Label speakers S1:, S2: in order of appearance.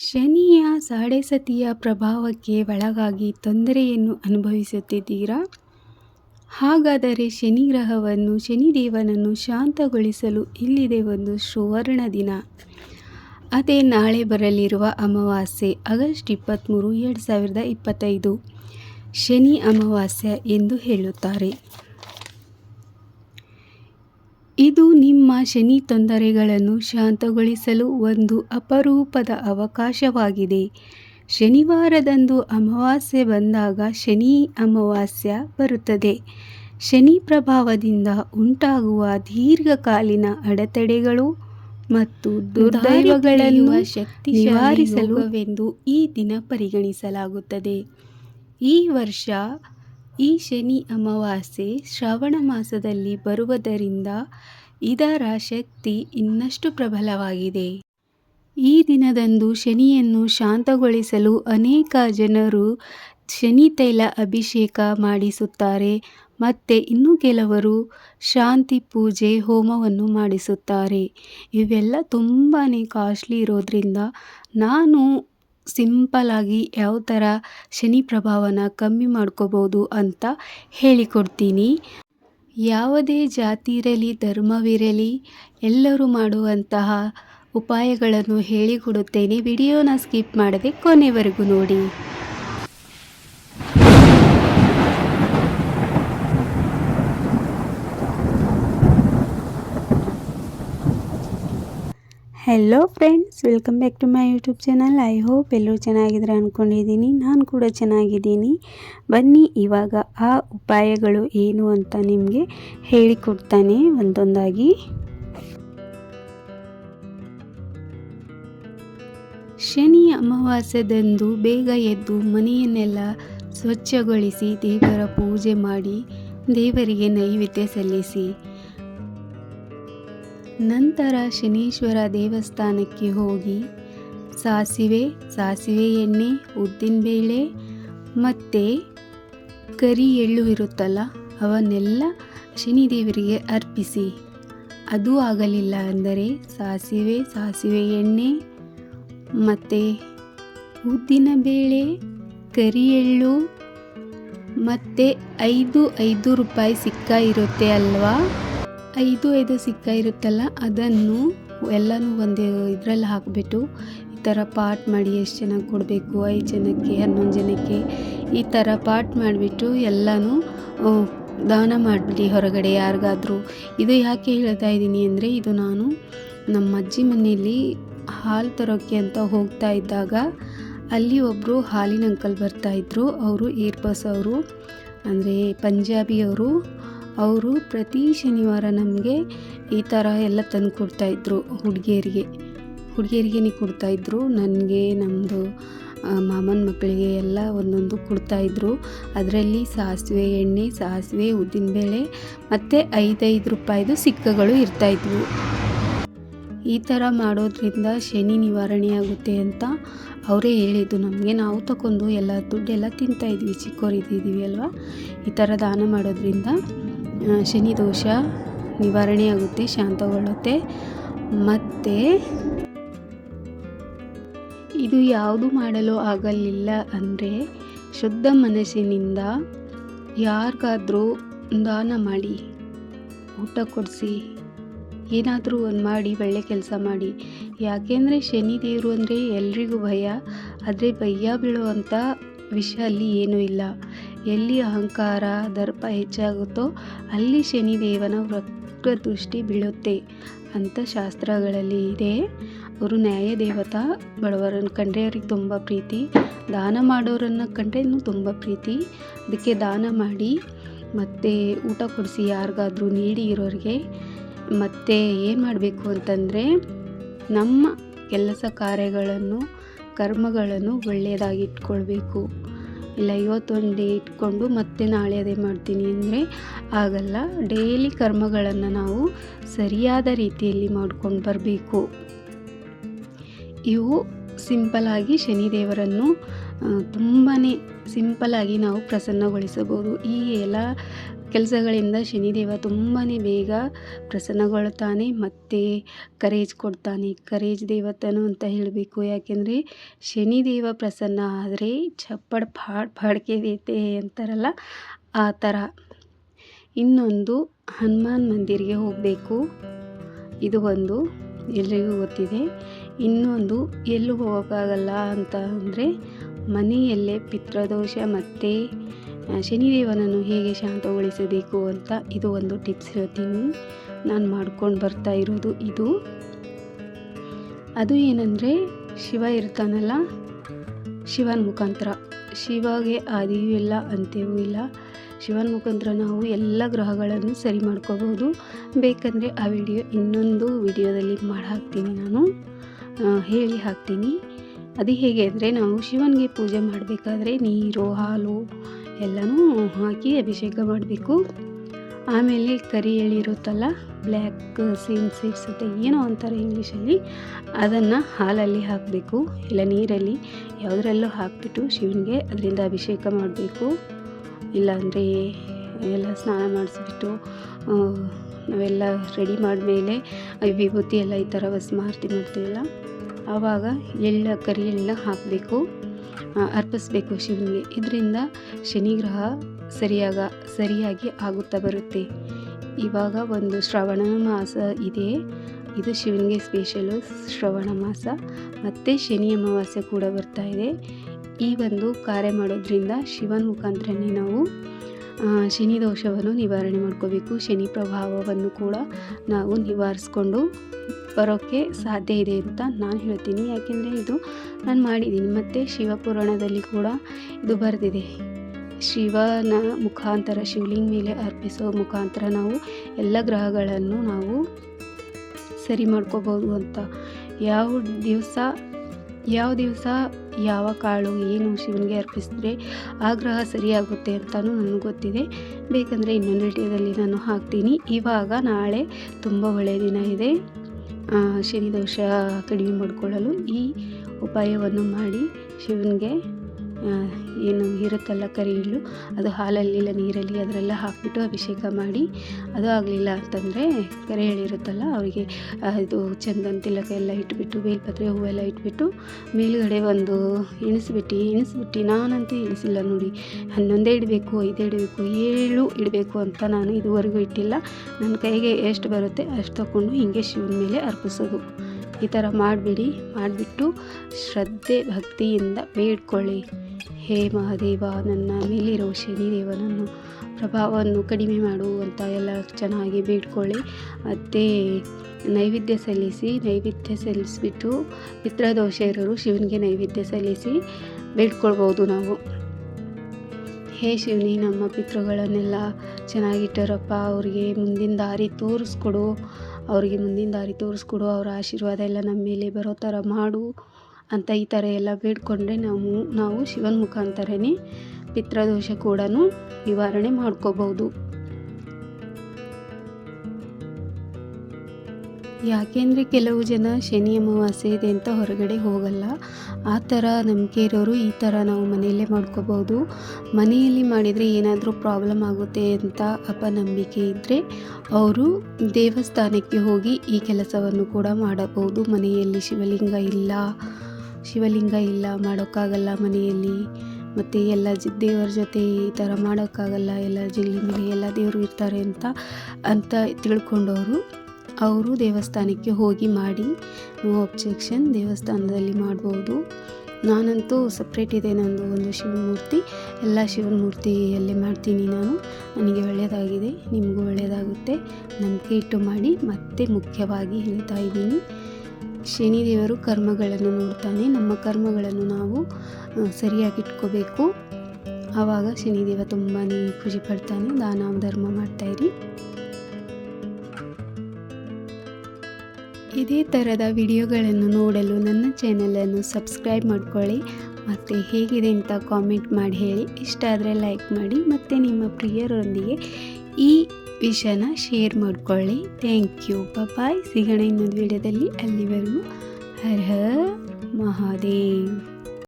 S1: ಶನಿಯ ಸಾಡೆಸತಿಯ ಪ್ರಭಾವಕ್ಕೆ ಒಳಗಾಗಿ ತೊಂದರೆಯನ್ನು ಅನುಭವಿಸುತ್ತಿದ್ದೀರಾ? ಹಾಗಾದರೆ ಶನಿ ಗ್ರಹವನ್ನು, ಶನಿದೇವನನ್ನು ಶಾಂತಗೊಳಿಸಲು ಇಲ್ಲಿದೆ ಒಂದು ಸುವರ್ಣ ದಿನ. ಅದೇ ನಾಳೆ ಬರಲಿರುವ ಅಮಾವಾಸ್ಯೆ, ಆಗಸ್ಟ್ ಇಪ್ಪತ್ತ್ಮೂರು ಎರಡು ಸಾವಿರದ ಇಪ್ಪತ್ತೈದು. ಶನಿ ಅಮಾವಾಸ್ಯ ಎಂದು ಹೇಳುತ್ತಾರೆ. ಇದು ನಿಮ್ಮ ಶನಿ ತೊಂದರೆಗಳನ್ನು ಶಾಂತಗೊಳಿಸಲು ಒಂದು ಅಪರೂಪದ ಅವಕಾಶವಾಗಿದೆ. ಶನಿವಾರದಂದು ಅಮಾವಾಸ್ಯೆ ಬಂದಾಗ ಶನಿ ಅಮಾವಾಸ್ಯೆ ಬರುತ್ತದೆ. ಶನಿ ಪ್ರಭಾವದಿಂದ ಉಂಟಾಗುವ ದೀರ್ಘಕಾಲೀನ ಅಡೆತಡೆಗಳು ಮತ್ತು ದುರ್ದೈವಗಳನ್ನು ಶಕ್ತಿ ನಿವಾರಿಸಲುವೆಂದು ಈ ದಿನ ಪರಿಗಣಿಸಲಾಗುತ್ತದೆ. ಈ ವರ್ಷ ಈ ಶನಿ ಅಮಾವಾಸ್ಯೆ ಶ್ರಾವಣ ಮಾಸದಲ್ಲಿ ಬರುವುದರಿಂದ ಇದರ ಶಕ್ತಿ ಇನ್ನಷ್ಟು ಪ್ರಬಲವಾಗಿದೆ. ಈ ದಿನದಂದು ಶನಿಯನ್ನು ಶಾಂತಗೊಳಿಸಲು ಅನೇಕ ಜನರು ಶನಿ ತೈಲ ಅಭಿಷೇಕ ಮಾಡಿಸುತ್ತಾರೆ ಮತ್ತು ಇನ್ನು ಕೆಲವರು ಶಾಂತಿ ಪೂಜೆ ಹೋಮವನ್ನು ಮಾಡಿಸುತ್ತಾರೆ. ಇವೆಲ್ಲ ತುಂಬಾ ಕಾಸ್ಟ್ಲಿ ಇರೋದ್ರಿಂದ ನಾನು ಸಿಂಪಲಾಗಿ ಯಾವ ಥರ ಶನಿ ಪ್ರಭಾವನ ಕಮ್ಮಿ ಮಾಡ್ಕೋಬೋದು ಅಂತ ಹೇಳಿಕೊಡ್ತೀನಿ. ಯಾವುದೇ ಜಾತಿ ಇರಲಿ, ಧರ್ಮವಿರಲಿ, ಎಲ್ಲರೂ ಮಾಡುವಂತಹ ಉಪಾಯಗಳನ್ನು ಹೇಳಿಕೊಡುತ್ತೇನೆ. ವಿಡಿಯೋನ ಸ್ಕಿಪ್ ಮಾಡದೆ ಕೊನೆವರೆಗೂ ನೋಡಿ. Hello friends welcome back to my YouTube channel I hope ಎಲ್ಲರೂ ಚೆನ್ನಾಗಿದ್ರೆ ಅಂದ್ಕೊಂಡಿದ್ದೀನಿ ನಾನು ಕೂಡ ಚೆನ್ನಾಗಿದ್ದೀನಿ. ಬನ್ನಿ, ಇವಾಗ ಆ ಉಪಾಯಗಳು ಏನು ಅಂತ ನಿಮಗೆ ಹೇಳಿಕೊಡ್ತಾನೆ ಒಂದೊಂದಾಗಿ. ಶನಿ ಅಮಾವಾಸ್ಯದಂದು ಬೇಗ ಎದ್ದು ಮನೆಯನ್ನೆಲ್ಲ ಸ್ವಚ್ಛಗೊಳಿಸಿ ದೇವರ ಪೂಜೆ ಮಾಡಿ ದೇವರಿಗೆ ನೈವೇದ್ಯ ಸಲ್ಲಿಸಿ. ನಂತರ ಶನೀಶ್ವರ ದೇವಸ್ಥಾನಕ್ಕೆ ಹೋಗಿ ಸಾಸಿವೆ ಸಾಸಿವೆ ಎಣ್ಣೆ ಉದ್ದಿನಬೇಳೆ ಮತ್ತು ಕರಿ ಎಳ್ಳು ಇರುತ್ತಲ್ಲ, ಅವನ್ನೆಲ್ಲ ಶನಿದೇವರಿಗೆ ಅರ್ಪಿಸಿ. ಅದು ಆಗಲಿಲ್ಲ ಅಂದರೆ ಸಾಸಿವೆ ಸಾಸಿವೆ ಎಣ್ಣೆ ಮತ್ತು ಉದ್ದಿನ ಬೇಳೆ, ಕರಿ ಎಳ್ಳು ಮತ್ತು ಐದು ಐದು ರೂಪಾಯಿ ಸಿಕ್ಕ ಇರುತ್ತೆ ಅಲ್ವಾ? ಐದು ಐದು ಸಿಕ್ಕ ಇರುತ್ತಲ್ಲ, ಅದನ್ನು ಎಲ್ಲನೂ ಒಂದು ಇದರಲ್ಲಿ ಹಾಕಿಬಿಟ್ಟು ಈ ಥರ ಪಾಟ್ ಮಾಡಿ ಎಷ್ಟು ಜನಕ್ಕೆ ಕೊಡಬೇಕು, ಐದು ಜನಕ್ಕೆ, ಹನ್ನೊಂದು ಜನಕ್ಕೆ, ಈ ಥರ ಪಾಟ್ ಮಾಡಿಬಿಟ್ಟು ಎಲ್ಲನೂ ದಾನ ಮಾಡಿಬಿಡಿ ಹೊರಗಡೆ ಯಾರಿಗಾದರೂ. ಇದು ಯಾಕೆ ಹೇಳ್ತಾ ಇದ್ದೀನಿ ಅಂದರೆ, ಇದು ನಾನು ನಮ್ಮ ಅಜ್ಜಿ ಮನೆಯಲ್ಲಿ ಹಾಲು ತರೋಕ್ಕೆ ಅಂತ ಹೋಗ್ತಾ ಇದ್ದಾಗ, ಅಲ್ಲಿ ಒಬ್ಬರು ಹಾಲಿನ ಅಂಕಲ್ ಬರ್ತಾಯಿದ್ರು ಅವರು ಏರ್ ಬಸ್ ಅವರು, ಅಂದರೆ ಪಂಜಾಬಿಯವರು ಅವರು ಪ್ರತಿ ಶನಿವಾರ ನಮಗೆ ಈ ಥರ ಎಲ್ಲ ತಂದು ಕೊಡ್ತಾಯಿದ್ರು ಹುಡುಗಿಯರಿಗೆ. ಹುಡುಗಿಯರಿಗೇ ಕೊಡ್ತಾಯಿದ್ರು ನನಗೆ ನಮ್ಮದು ಮಾಮನ ಮಕ್ಕಳಿಗೆ ಎಲ್ಲ ಒಂದೊಂದು ಕೊಡ್ತಾಯಿದ್ರು ಅದರಲ್ಲಿ ಸಾಸಿವೆ ಎಣ್ಣೆ, ಸಾಸಿವೆ ಉದ್ದಿನಬೇಳೆ ಮತ್ತು ಐದೈದು ರೂಪಾಯಿದು ಸಿಕ್ಕಗಳು ಇರ್ತಾಯಿದ್ವು ಈ ಥರ ಮಾಡೋದ್ರಿಂದ ಶನಿ ನಿವಾರಣೆ ಆಗುತ್ತೆ ಅಂತ ಅವರೇ ಹೇಳಿದ್ದು. ನಮಗೆ ನಾವು ತಗೊಂಡು ಎಲ್ಲ ದುಡ್ಡೆಲ್ಲ ತಿಂತಾಯಿದ್ವಿ ಚಿಕ್ಕವರಿದ್ದೀವಿ ಅಲ್ವಾ? ಈ ಥರ ದಾನ ಮಾಡೋದ್ರಿಂದ ಶನಿ ದೋಷ ನಿವಾರಣೆಯಾಗುತ್ತೆ ಶಾಂತಗೊಳ್ಳುತ್ತೆ. ಮತ್ತು ಇದು ಯಾವುದು ಮಾಡಲು ಆಗಲಿಲ್ಲ ಅಂದರೆ ಶುದ್ಧ ಮನಸ್ಸಿನಿಂದ ಯಾರಿಗಾದರೂ ದಾನ ಮಾಡಿ, ಊಟ ಕೊಡಿಸಿ, ಏನಾದರೂ ಒಂದು ಮಾಡಿ, ಒಳ್ಳೆ ಕೆಲಸ ಮಾಡಿ. ಯಾಕೆಂದರೆ ಶನಿ ದೇವರು ಅಂದರೆ ಎಲ್ರಿಗೂ ಭಯ, ಆದರೆ ಭಯ ಬೀಳುವಂಥ ವಿಷಯ ಅಲ್ಲಿ ಏನೂ ಇಲ್ಲ. ಎಲ್ಲಿ ಅಹಂಕಾರ, ದರ್ಪ ಹೆಚ್ಚಾಗುತ್ತೋ ಅಲ್ಲಿ ಶನಿದೇವನ ವಕ್ರ ದೃಷ್ಟಿ ಬೀಳುತ್ತೆ. ಅಂತ ಶಾಸ್ತ್ರಗಳಲ್ಲಿ ಇದೆ. ಅವರು ನ್ಯಾಯ ದೇವತಾ ಬಡವರನ್ನು ಕಂಡ್ರೆ ಅವ್ರಿಗೆ ತುಂಬ ಪ್ರೀತಿ. ದಾನ ಮಾಡೋರನ್ನು ಕಂಡ್ರೆ ಇನ್ನೂ ತುಂಬ ಪ್ರೀತಿ. ಅದಕ್ಕೆ ದಾನ ಮಾಡಿ, ಮತ್ತು ಊಟ ಕೊಡಿಸಿ ಯಾರಿಗಾದರೂ ನೀಡಿ ಇರೋರಿಗೆ. ಮತ್ತು ಏನು ಮಾಡಬೇಕು ಅಂತಂದರೆ, ನಮ್ಮ ಕೆಲಸ ಕಾರ್ಯಗಳನ್ನು, ಕರ್ಮಗಳನ್ನು ಒಳ್ಳೆಯದಾಗಿ ಇಟ್ಕೊಳ್ಬೇಕು. ಇಲ್ಲ ಇವತ್ತೊಂದು ಡೇ ಇಟ್ಕೊಂಡು ಮತ್ತೆ ನಾಳೆ ಅದೇ ಮಾಡ್ತೀನಿ ಅಂದರೆ ಆಗಲ್ಲ. ಡೈಲಿ ಕರ್ಮಗಳನ್ನು ನಾವು ಸರಿಯಾದ ರೀತಿಯಲ್ಲಿ ಮಾಡ್ಕೊಂಡು ಬರಬೇಕು. ಇವು ಸಿಂಪಲಾಗಿ ಶನಿದೇವರನ್ನು ತುಂಬಾ ಸಿಂಪಲಾಗಿ ನಾವು ಪ್ರಸನ್ನಗೊಳಿಸಬಹುದು. ಈ ಎಲ್ಲ ಕೆಲಸಗಳಿಂದ ಶನಿದೇವ ತುಂಬಾ ಬೇಗ ಪ್ರಸನ್ನಗೊಳ್ತಾನೆ ಮತ್ತು ಕರೇಜ್ ಕೊಡ್ತಾನೆ. ಕರೇಜ್ ದೇವತನು ಅಂತ ಹೇಳಬೇಕು. ಯಾಕೆಂದರೆ ಶನಿದೇವ ಪ್ರಸನ್ನ ಆದರೆ ಚಪ್ಪಡ್ ಫಾಡ್ ಫಾಡ್ಕೆದೈತೆ ಅಂತಾರಲ್ಲ, ಆ ಥರ ಇನ್ನೊಂದು ಹನುಮಾನ್ ಮಂದಿರಿಗೆ ಹೋಗಬೇಕು. ಇದು ಒಂದು ಎಲ್ಲರಿಗೂ ಗೊತ್ತಿದೆ. ಇನ್ನೊಂದು ಎಲ್ಲೂ ಹೋಗೋಕ್ಕಾಗಲ್ಲ ಅಂತ ಅಂದರೆ ಮನೆಯಲ್ಲೇ ಪಿತೃದೋಷ ಮತ್ತು ಶನಿದೇವನನ್ನು ಹೇಗೆ ಶಾಂತಗೊಳಿಸಬೇಕು ಅಂತ ಇದು ಒಂದು ಟಿಪ್ಸ್ ಹೇಳ್ತೀನಿ. ನಾನು ಮಾಡ್ಕೊಂಡು ಬರ್ತಾ ಇರೋದು ಇದು. ಅದು ಏನಂದರೆ, ಶಿವ ಇರ್ತಾನಲ್ಲ, ಶಿವನ ಮುಖಾಂತರ. ಶಿವಗೆ ಆದಿಯೂ ಇಲ್ಲ, ಅಂತ್ಯವೂ ಇಲ್ಲ. ಶಿವನ ಮುಖಾಂತರ ನಾವು ಎಲ್ಲ ಗ್ರಹಗಳನ್ನು ಸರಿ ಮಾಡ್ಕೋಬೋದು ಬೇಕಂದರೆ ಆ ವಿಡಿಯೋ ಇನ್ನೊಂದು ವಿಡಿಯೋದಲ್ಲಿ ಮಾಡಿ ಹಾಕ್ತೀನಿ ನಾನು ಹೇಳಿ ಹಾಕ್ತೀನಿ. ಅದು ಹೇಗೆ ಅಂದರೆ ನಾವು ಶಿವನಿಗೆ ಪೂಜೆ ಮಾಡಬೇಕಾದ್ರೆ ನೀರು, ಹಾಲು ಎಲ್ಲನೂ ಹಾಕಿ ಅಭಿಷೇಕ ಮಾಡಬೇಕು. ಆಮೇಲೆ ಕರಿ ಎಳಿರುತ್ತಲ್ಲ ಬ್ಲ್ಯಾಕ್ ಸೀನ್ ಸೀಡ್ಸ್ ಅಂತ ಏನೋ ಅಂತಾರೆ ಇಂಗ್ಲೀಷಲ್ಲಿ ಅದನ್ನು ಹಾಲಲ್ಲಿ ಹಾಕಬೇಕು. ಇಲ್ಲ ನೀರಲ್ಲಿ, ಯಾವುದರಲ್ಲೂ ಹಾಕಿಬಿಟ್ಟು ಶಿವನಿಗೆ ಅದರಿಂದ ಅಭಿಷೇಕ ಮಾಡಬೇಕು. ಇಲ್ಲಾಂದರೆ ಎಲ್ಲ ಸ್ನಾನ ಮಾಡಿಸ್ಬಿಟ್ಟು ನಾವೆಲ್ಲ ರೆಡಿ ಮಾಡಿದ್ಮೇಲೆ ವಿಭೂತಿ ಎಲ್ಲ ಈ ಥರ ಭಸ್ಮಾರತಿ ಮಾಡ್ತೀವಲ್ಲ ಆವಾಗ ಎಲ್ಲ ಕರಿ ಎಲ್ಲ ಹಾಕಬೇಕು ಅರ್ಪಿಸ್ಬೇಕು ಶಿವನಿಗೆ. ಇದರಿಂದ ಶನಿಗ್ರಹ ಸರಿಯಾಗ, ಸರಿಯಾಗಿ ಆಗುತ್ತಾ ಬರುತ್ತೆ. ಇವಾಗ ಒಂದು ಶ್ರವಣ ಮಾಸ ಇದೆ. ಇದು ಶಿವನಿಗೆ ಸ್ಪೆಷಲು ಶ್ರವಣ ಮಾಸ. ಮತ್ತು ಶನಿ ಅಮಾವಾಸ್ಯೆ ಕೂಡ ಬರ್ತಾ ಇದೆ. ಈ ಒಂದು ಕಾರ್ಯ ಮಾಡೋದ್ರಿಂದ ಶಿವನ ಮುಖಾಂತರನೇ ನಾವು ಶನಿ ದೋಷವನ್ನು ನಿವಾರಣೆ ಮಾಡ್ಕೋಬೇಕು. ಶನಿ ಪ್ರಭಾವವನ್ನು ಕೂಡ ನಾವು ನಿವಾರಿಸ್ಕೊಂಡು ಬರೋಕ್ಕೆ ಸಾಧ್ಯ ಇದೆ ಅಂತ ನಾನು ಹೇಳ್ತೀನಿ. ಯಾಕೆಂದರೆ ಇದು ನಾನು ಮಾಡಿದ್ದೀನಿ. ಮತ್ತು ಶಿವಪುರಾಣದಲ್ಲಿ ಕೂಡ ಇದು ಬರೆದಿದೆ. ಶಿವನ ಮುಖಾಂತರ, ಶಿವಲಿಂಗ ಮೇಲೆ ಅರ್ಪಿಸೋ ಮುಖಾಂತರ ನಾವು ಎಲ್ಲ ಗ್ರಹಗಳನ್ನು ನಾವು ಸರಿ ಮಾಡ್ಕೋಬೋದು ಅಂತ. ಯಾವ ದಿವಸ ಯಾವ ದಿವಸ, ಯಾವ ಕಾಳು, ಏನು ಶಿವನಿಗೆ ಅರ್ಪಿಸಿದ್ರೆ ಆ ಗ್ರಹ ಸರಿಯಾಗುತ್ತೆ ಅಂತಲೂ ನನಗೆ ಗೊತ್ತಿದೆ. ಬೇಕಂದರೆ ಇನ್ನೊಂದು ವಿಡಿಯೋದಲ್ಲಿ ನಾನು ಹಾಕ್ತೀನಿ. ಇವಾಗ ನಾಳೆ ತುಂಬ ಒಳ್ಳೆಯ ದಿನ ಇದೆ. ಶನಿ ದೋಷ ಕಡಿಮೆ ಮಾಡಿಕೊಳ್ಳಲು ಈ ಉಪಾಯವನ್ನು ಮಾಡಿ ಶಿವನಿಗೆ ಏನು ಇರುತ್ತಲ್ಲ ಕರಿ ಎಳ್ಳು ಅದು ಹಾಲಲ್ಲಿಲ್ಲ ನೀರಲ್ಲಿ ಅದರೆಲ್ಲ ಹಾಕಿಬಿಟ್ಟು ಅಭಿಷೇಕ ಮಾಡಿ. ಅದು ಆಗಲಿಲ್ಲ ಅಂತಂದರೆ ಕರಿ ಇರುತ್ತಲ್ಲ, ಅವರಿಗೆ ಇದು ಚಂದನ್ ತಿಲಕ ಎಲ್ಲ ಇಟ್ಬಿಟ್ಟು, ಬೇಲ್ಪತ್ರೆ ಹೂವೆಲ್ಲ ಇಟ್ಬಿಟ್ಟು ಮೇಲುಗಡೆ ಒಂದು ಇಣಿಸ್ಬಿಟ್ಟು ಇಣಿಸ್ಬಿಟ್ಟು ನಾನಂತೂ ಎಣಿಸಿಲ್ಲ ನೋಡಿ. ಹನ್ನೊಂದೇ ಇಡಬೇಕು, ಐದೇ ಇಡಬೇಕು, ಏಳು ಇಡಬೇಕು ಅಂತ ನಾನು ಇದುವರೆಗೂ ಇಟ್ಟಿಲ್ಲ. ನನ್ನ ಕೈಗೆ ಎಷ್ಟು ಬರುತ್ತೆ ಅಷ್ಟು ತಗೊಂಡು ಹಿಂಗೆ ಶಿವನ ಮೇಲೆ ಅರ್ಪಿಸೋದು. ಈ ಥರ ಮಾಡಿಬಿಡಿ, ಮಾಡಿಬಿಟ್ಟು ಶ್ರದ್ಧೆ, ಭಕ್ತಿಯಿಂದ ಬೇಡ್ಕೊಳ್ಳಿ. ಹೇ ಮಹಾದೇವ, ನನ್ನ ಮೇಲಿರೋ ಶನಿದೇವನನ್ನು ಪ್ರಭಾವವನ್ನು ಕಡಿಮೆ ಮಾಡು ಅಂತ ಎಲ್ಲ ಚೆನ್ನಾಗಿ ಬೇಡ್ಕೊಳ್ಳಿ. ಮತ್ತು ನೈವೇದ್ಯ ಸಲ್ಲಿಸಿ, ನೈವೇದ್ಯ ಸಲ್ಲಿಸಿಬಿಟ್ಟು ಪಿತೃದೋಷ ಇರೋರು ಶಿವನಿಗೆ ನೈವೇದ್ಯ ಸಲ್ಲಿಸಿ ಬೇಡ್ಕೊಳ್ಬೋದು ನಾವು. ಹೇ ಶಿವನಿ, ನಮ್ಮ ಪಿತೃಗಳನ್ನೆಲ್ಲ ಚೆನ್ನಾಗಿಟ್ಟರಪ್ಪ, ಅವರಿಗೆ ಮುಂದಿನ ದಾರಿ ತೋರಿಸ್ಕೊಡು, ಅವರಿಗೆ ಮುಂದಿನ ದಾರಿ ತೋರಿಸ್ಕೊಡು, ಅವರ ಆಶೀರ್ವಾದ ಎಲ್ಲ ನಮ್ಮ ಮೇಲೆ ಬರೋ ಥರ ಮಾಡು. ಅಂತ ಈ ಥರ ಎಲ್ಲ ಬೇಡ್ಕೊಂಡ್ರೆ ನಾವು ನಾವು ಶಿವನ ಮುಖಾಂತರನೇ ಪಿತೃದೋಷ ಕೂಡ ನಿವಾರಣೆ ಮಾಡ್ಕೋಬಹುದು ಯಾಕೆಂದರೆ ಕೆಲವು ಜನ ಶನಿ ಅಮಾವಾಸ್ಯೆ ಇದೆ ಅಂತ ಹೊರಗಡೆ ಹೋಗಲ್ಲ. ಆ ಥರ ನಂಬಿಕೆ ಇರೋರು ಈ ಥರ ನಾವು ಮನೆಯಲ್ಲೇ ಮಾಡ್ಕೋಬೋದು. ಮನೆಯಲ್ಲಿ ಮಾಡಿದರೆ ಏನಾದರೂ ಪ್ರಾಬ್ಲಮ್ ಆಗುತ್ತೆ ಅಂತ ಅಪನಂಬಿಕೆ ಇದ್ದರೆ ಅವರು ದೇವಸ್ಥಾನಕ್ಕೆ ಹೋಗಿ ಈ ಕೆಲಸವನ್ನು ಕೂಡ ಮಾಡಬಹುದು. ಮನೆಯಲ್ಲಿ ಶಿವಲಿಂಗ ಇಲ್ಲ. ಶಿವಲಿಂಗ ಇಲ್ಲ, ಮಾಡೋಕ್ಕಾಗಲ್ಲ ಮನೆಯಲ್ಲಿ. ಮತ್ತು ಎಲ್ಲ ಜ, ದೇವರ ಜೊತೆ ಈ ಥರ ಮಾಡೋಕ್ಕಾಗಲ್ಲ, ಎಲ್ಲ ಜಿಲ್ಲಿ ಮೇಲೆ ಎಲ್ಲ ದೇವರು ಇರ್ತಾರೆ ಅಂತ ಅಂತ ತಿಳ್ಕೊಂಡವರು. ಅವರು ದೇವಸ್ಥಾನಕ್ಕೆ ಹೋಗಿ ಮಾಡಿ ನೋ ಅಬ್ಜೆಕ್ಷನ್ ದೇವಸ್ಥಾನದಲ್ಲಿ ಮಾಡ್ಬೋದು. ನಾನಂತೂ ಸಪ್ರೇಟ್ ಇದೆ ನಂದು ಒಂದು ಶಿವಮೂರ್ತಿ. ಎಲ್ಲ ಶಿವನ ಮೂರ್ತಿಯಲ್ಲಿ ಮಾಡ್ತೀನಿ ನಾನು. ನನಗೆ ಒಳ್ಳೆಯದಾಗಿದೆ ನಿಮಗೂ ಒಳ್ಳೆಯದಾಗುತ್ತೆ ನಂಬಿಕೆ ಇಟ್ಟು ಮಾಡಿ ಮತ್ತೆ ಮುಖ್ಯವಾಗಿ ಹೇಳ್ತಾ ಇದ್ದೀನಿ. ಶನಿದೇವರು ಕರ್ಮಗಳನ್ನು ನೋಡ್ತಾನೆ. ನಮ್ಮ ಕರ್ಮಗಳನ್ನು ನಾವು ಸರಿಯಾಗಿ ಇಟ್ಕೋಬೇಕು. ಆವಾಗ ಶನಿದೇವ ತುಂಬಾ ಖುಷಿ ಪಡ್ತಾನೆ. ದಾನ, ಧರ್ಮ ಮಾಡ್ತಾಯಿರಿ ಇದೇ ಥರದ ವಿಡಿಯೋಗಳನ್ನು ನೋಡಲು ನನ್ನ ಚಾನಲನ್ನು ಸಬ್ಸ್ಕ್ರೈಬ್ ಮಾಡ್ಕೊಳ್ಳಿ. ಮತ್ತು ಹೇಗಿದೆ ಅಂತ ಕಾಮೆಂಟ್ ಮಾಡಿ ಹೇಳಿ. ಇಷ್ಟ ಆದರೆ ಲೈಕ್ ಮಾಡಿ. ಮತ್ತು ನಿಮ್ಮ ಪ್ರಿಯರೊಂದಿಗೆ ಈ ವಿಷಯನ ಶೇರ್ ಮಾಡ್ಕೊಳ್ಳಿ. ಥ್ಯಾಂಕ್ ಯು ಬಾಯ್ ಸಿಗೋಣ ಇನ್ನೊಂದು ವಿಡಿಯೋದಲ್ಲಿ. ಅಲ್ಲಿವರೆಗೂ ಹರ ಹರ ಮಹಾದೇವ್.